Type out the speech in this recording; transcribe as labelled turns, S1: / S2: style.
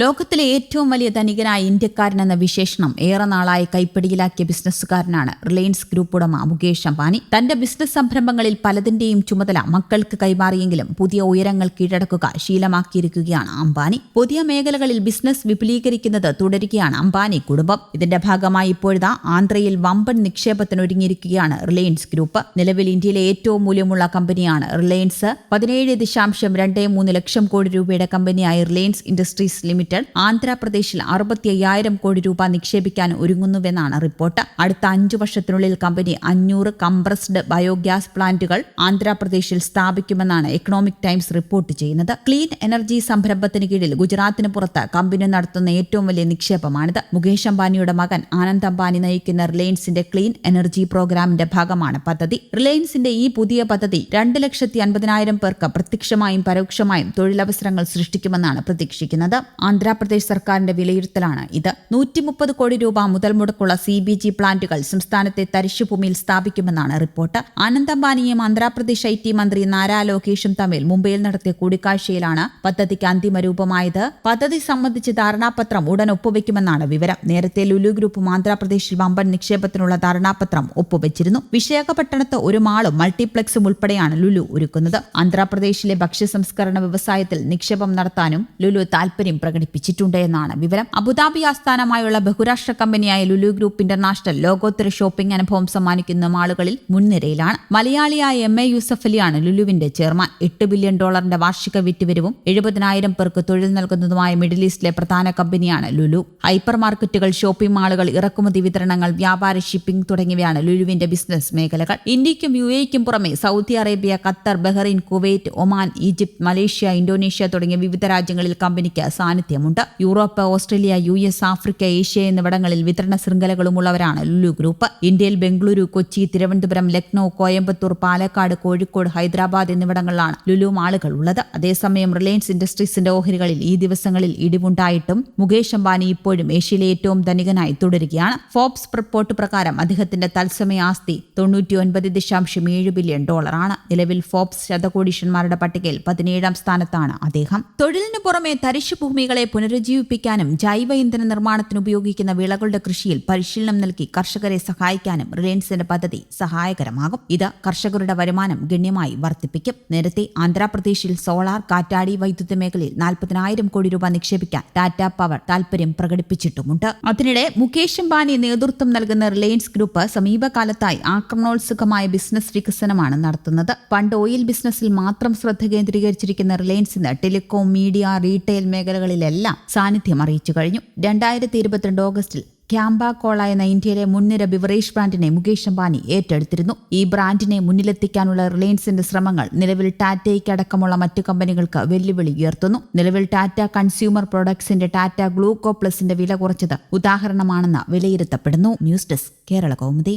S1: ലോകത്തിലെ ഏറ്റവും വലിയ ധനികനായ ഇന്ത്യക്കാരൻ എന്ന വിശേഷണം ഏറെ നാളായി കൈപ്പിടിയിലാക്കിയ ബിസിനസ്സുകാരനാണ് റിലയൻസ് ഗ്രൂപ്പ് ഉടമ മുകേഷ് അംബാനി. തന്റെ ബിസിനസ് സംരംഭങ്ങളിൽ പലതിന്റെയും ചുമതല മക്കൾക്ക് കൈമാറിയെങ്കിലും പുതിയ ഉയരങ്ങൾ കീഴടക്കുക ശീലമാക്കിയിരിക്കുകയാണ് അംബാനി. പുതിയ മേഖലകളിൽ ബിസിനസ് വിപുലീകരിക്കുന്നത് തുടരുകയാണ് അംബാനി കുടുംബം. ഇതിന്റെ ഭാഗമായി ഇപ്പോഴത്തെ ആന്ധ്രയിൽ വമ്പൻ നിക്ഷേപത്തിനൊരുങ്ങിയിരിക്കുകയാണ് റിലയൻസ് ഗ്രൂപ്പ്. നിലവിൽ ഇന്ത്യയിലെ ഏറ്റവും മൂല്യമുള്ള കമ്പനിയാണ് റിലയൻസ്. പതിനേഴ് ദശാംശം രണ്ട് മൂന്ന് ലക്ഷം കോടി രൂപയുടെ കമ്പനിയായ റിലയൻസ് ഇൻഡസ്ട്രീസ് ലിമിറ്റഡ് ആന്ധ്രാപ്രദേശിൽ അറുപത്തി അയ്യായിരം കോടി രൂപ നിക്ഷേപിക്കാൻ ഒരുങ്ങുന്നുവെന്നാണ് റിപ്പോർട്ട്. അടുത്ത അഞ്ചു വർഷത്തിനുള്ളിൽ കമ്പനി അഞ്ഞൂറ് കംപ്രസ്ഡ് ബയോഗ്യാസ് പ്ലാന്റുകൾ ആന്ധ്രാപ്രദേശിൽ സ്ഥാപിക്കുമെന്നാണ് എക്കണോമിക് ടൈംസ് റിപ്പോർട്ട് ചെയ്യുന്നത്. ക്ലീൻ എനർജി സംരംഭത്തിന് കീഴിൽ ഗുജറാത്തിന് പുറത്ത് കമ്പനി നടത്തുന്ന ഏറ്റവും വലിയ നിക്ഷേപമാണിത്. മുകേഷ് അംബാനിയുടെ മകൻ ആനന്ദ് അംബാനി നയിക്കുന്ന റിലയൻസിന്റെ ക്ലീൻ എനർജി പ്രോഗ്രാമിന്റെ ഭാഗമാണ് പദ്ധതി. റിലയൻസിന്റെ ഈ പുതിയ പദ്ധതി രണ്ട് ലക്ഷത്തി അൻപതിനായിരം പേർക്ക് പ്രത്യക്ഷമായും പരോക്ഷമായും തൊഴിലവസരങ്ങൾ സൃഷ്ടിക്കുമെന്നാണ് പ്രതീക്ഷിക്കുന്നത്. ആന്ധ്രാപ്രദേശ് സർക്കാരിന്റെ വിലയിരുത്തലാണ് ഇത്. നൂറ്റി മുപ്പത് കോടി രൂപ മുതൽ മുടക്കുള്ള സി ബി ജി പ്ലാന്റുകൾ സംസ്ഥാനത്തെ തരിശുഭൂമിയിൽ സ്ഥാപിക്കുമെന്നാണ് റിപ്പോർട്ട്. ആനന്ദ് അംബാനിയും ആന്ധ്രാപ്രദേശ് ഐ ടി മന്ത്രി നാരാ ലോകേഷും തമ്മിൽ മുംബൈയിൽ നടത്തിയ കൂടിക്കാഴ്ചയിലാണ് പദ്ധതിക്ക് അന്തിമ രൂപമായത്. പദ്ധതി സംബന്ധിച്ച് ധാരണാപത്രം ഉടൻ ഒപ്പുവെക്കുമെന്നാണ് വിവരം. നേരത്തെ ലുലു ഗ്രൂപ്പും ആന്ധ്രാപ്രദേശിൽ വമ്പൻ നിക്ഷേപത്തിനുള്ള ധാരണാപത്രം ഒപ്പുവെച്ചിരുന്നു. വിശാഖപട്ടണത്ത് ഒരു മാളും മൾട്ടിപ്ലക്സും ഉൾപ്പെടെയാണ് ലുലു ഒരുക്കുന്നത്. ആന്ധ്രാപ്രദേശിലെ ഭക്ഷ്യ സംസ്കരണ വ്യവസായത്തിൽ നിക്ഷേപം നടത്താനും ലുലു താൽപര്യം പ്രകടിപ്പിച്ചിട്ടുണ്ട് വിവരം. അബുദാബി ആസ്ഥാനമായുള്ള ബഹുരാഷ്ട്ര കമ്പനിയായ ലുലു ഗ്രൂപ്പ് ഇന്റർനാഷണൽ ലോകോത്തര ഷോപ്പിംഗ് അനുഭവം സമ്മാനിക്കുന്ന മാളുകളിൽ മുൻനിരയിലാണ്. മലയാളിയായ എം എ യൂസഫ് അലിയാണ് ലുലുവിന്റെ ചെയർമാൻ. എട്ട് ബില്യൺ ഡോളറിന്റെ വാർഷിക വിറ്റുവരവും എഴുപതിനായിരം പേർക്ക് തൊഴിൽ നൽകുന്നതുമായ മിഡിൽ ഈസ്റ്റിലെ പ്രധാന കമ്പനിയാണ് ലുലു. ഹൈപ്പർ മാർക്കറ്റുകൾ ഷോപ്പിംഗ് മാളുകൾ ഇറക്കുമതി വിതരണങ്ങൾ വ്യാപാര ഷിപ്പിംഗ് തുടങ്ങിയവയാണ് ലുലുവിന്റെ ബിസിനസ് മേഖലകൾ. ഇന്ത്യയ്ക്കും യു എക്കും പുറമെ Saudi Arabia Qatar Bahrain Kuwait Oman Egypt Malaysia Indonesia തുടങ്ങിയ വിവിധ രാജ്യങ്ങളിൽ കമ്പനിക്ക് സാന്നിധ്യമുണ്ട് Europe Australia U S Africa Asia എന്നിവിടങ്ങളിൽ വിതരണ ശൃംഖലകളുമുള്ളവരാണ് ലുലു ഗ്രൂപ്പ്. ഇന്ത്യയിൽ ബംഗളൂരു കൊച്ചി തിരുവനന്തപുരം ലക്നൌ കോയമ്പത്തൂർ പാലക്കാട് കോഴിക്കോട് ഹൈദരാബാദ് എന്നിവിടങ്ങളിലാണ് ലുലു മാളുകൾ ഉള്ളത് അതേസമയം റിലയൻസ് ഇൻഡസ്ട്രീസിന്റെ ഓഹരികളിൽ ഈ ദിവസങ്ങളിൽ ഇടിവുണ്ടായിട്ടും മുകേഷ് അംബാനി ഇപ്പോഴും ഏഷ്യയിലെ ഏറ്റവും ധനികനായി തുടരുകയാണ്. ഫോബ്സ് റിപ്പോർട്ട് പ്രകാരം അദ്ദേഹത്തിന്റെ തത്സമയ ആസ്തി തൊണ്ണൂറ്റി ഒൻപത് ദശാംശം ഏഴ് ബില്യൺ ഡോളറാണ്. നിലവിൽ ഫോബ്സ് ശതകോടീശന്മാരുടെ പട്ടികയിൽ പതിനേഴാം സ്ഥാനത്താണ് അദ്ദേഹം. തൊഴിലിനു പുറമെ തരിശു ഭൂമികളെ പുനരുജ്ജീവിപ്പിക്കാനും ജൈവ ഇന്ധന നിർമ്മാണത്തിന് ഉപയോഗിക്കുന്ന വിളകളുടെ കൃഷിയിൽ പരിശീലനം നൽകി കർഷകരെ സഹായിക്കാനും റിലയൻസിന്റെ പദ്ധതി സഹായകരമാകും. ഇത് കർഷകരുടെ വരുമാനം ഗണ്യമായി വർദ്ധിപ്പിക്കും. നേരത്തെ ആന്ധ്രാപ്രദേശിൽ സോളാർ കാറ്റാടി വൈദ്യുത മേഖലയിൽ നാൽപ്പതിനായിരം കോടി രൂപ നിക്ഷേപിക്കാൻ ടാറ്റ പവർ താൽപര്യം പ്രകടിപ്പിച്ചിട്ടുമുണ്ട്. അതിനിടെ മുകേഷ് അംബാനി നേതൃത്വം നൽകുന്ന റിലയൻസ് ഗ്രൂപ്പ് സമീപകാലത്തായി ആക്രമണോത്സുകമായ ബിസിനസ് വികസനമാണ് നടത്തുന്നത്. പണ്ട് ഓയിൽ ബിസിനസ്സിൽ മാത്രം ശ്രദ്ധ കേന്ദ്രീകരിച്ചിരിക്കുന്ന റിലയൻസിന് ടെലികോം മീഡിയ റീറ്റെയിൽ മേഖലകളിലെല്ലാം സാന്നിധ്യം അറിയിച്ചു കഴിഞ്ഞു. രണ്ടായിരത്തി ഇരുപത്തിരണ്ട് ഓഗസ്റ്റിൽ ക്യാമ്പ കോള എന്ന ഇന്ത്യയിലെ മുൻനിര ബിവറേജ് ബ്രാൻഡിനെ മുകേഷ് അംബാനി ഏറ്റെടുത്തിരുന്നു. ഈ ബ്രാൻഡിനെ മുന്നിലെത്തിക്കാനുള്ള റിലയൻസിന്റെ ശ്രമങ്ങൾ നിലവിൽ ടാറ്റയ്ക്കടക്കമുള്ള മറ്റു കമ്പനികൾക്ക് വെല്ലുവിളി ഉയർത്തുന്നു. നിലവിൽ ടാറ്റ കൺസ്യൂമർ പ്രൊഡക്ട്സിന്റെ ടാറ്റ ഗ്ലൂക്കോ പ്ലസിന്റെ വില കുറച്ചത് ഉദാഹരണമാണെന്ന് വിലയിരുത്തപ്പെടുന്നു. News desk Kerala Kaumudi.